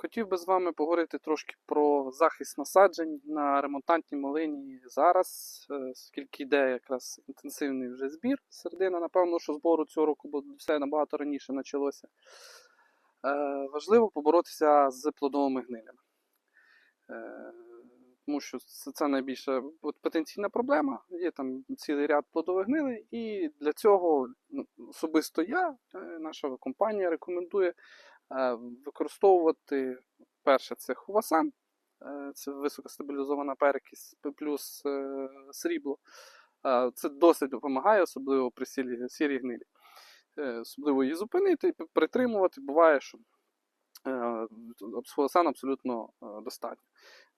Хотів би з вами поговорити трошки про захист насаджень на ремонтантній малині зараз, е, оскільки йде якраз інтенсивний вже збір. Середина, напевно, що збору цього року, бо все набагато раніше почалося. Е, Важливо поборотися з плодовими гнилями. Е, Тому що це, найбільша от, потенційна проблема. Є там цілий ряд плодових гнилей, і для цього ну, особисто я, наша компанія рекомендує використовувати перше це хувасан, е, це високостабілізована перекись плюс е, срібло. Е, Це досить допомагає, особливо при сірій, сірій гнилі. Е, Особливо її зупинити і притримувати. Буває, що е, хувасан абсолютно е, достатньо.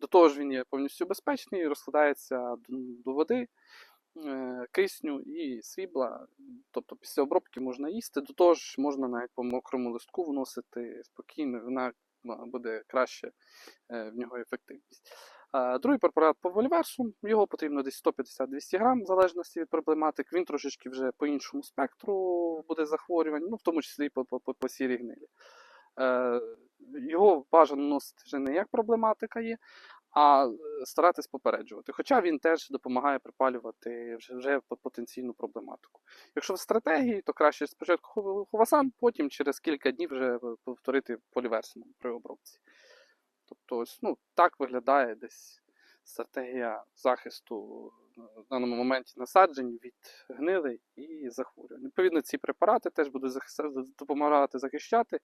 До того ж, він є повністю безпечний, розкладається до, води, е, кисню і срібла. Тобто після обробки можна їсти, до того ж можна навіть по мокрому листку вносити спокійно, вона буде краще е, в нього ефективність. Е, Другий препарат по вольверсу, його потрібно десь 150-200 грам, в залежності від проблематик. Він трошечки вже по іншому спектру буде захворювань, ну в тому числі і по, по, по, по сірій гнилі. Е, Його бажано носити вже не як проблематика є, а е, старатись попереджувати. Хоча він теж допомагає припалювати вже, потенційну проблематику. Якщо в стратегії, то краще спочатку хувасан, потім через кілька днів вже повторити поліверсом при обробці. Тобто, ось, ну, так виглядає десь стратегія захисту е, в даному моменті насаджень від гнилей і захворювань. Відповідно, ці препарати теж будуть допомагати захищати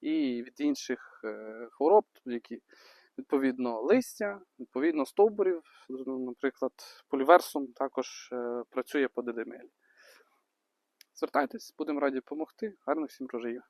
і від інших е, хвороб, які відповідно листя, відповідно стовбурів, ну, наприклад, поліверсум також е, працює по дедемелі. Звертайтесь, будемо раді допомогти. Гарних всім врожаїв.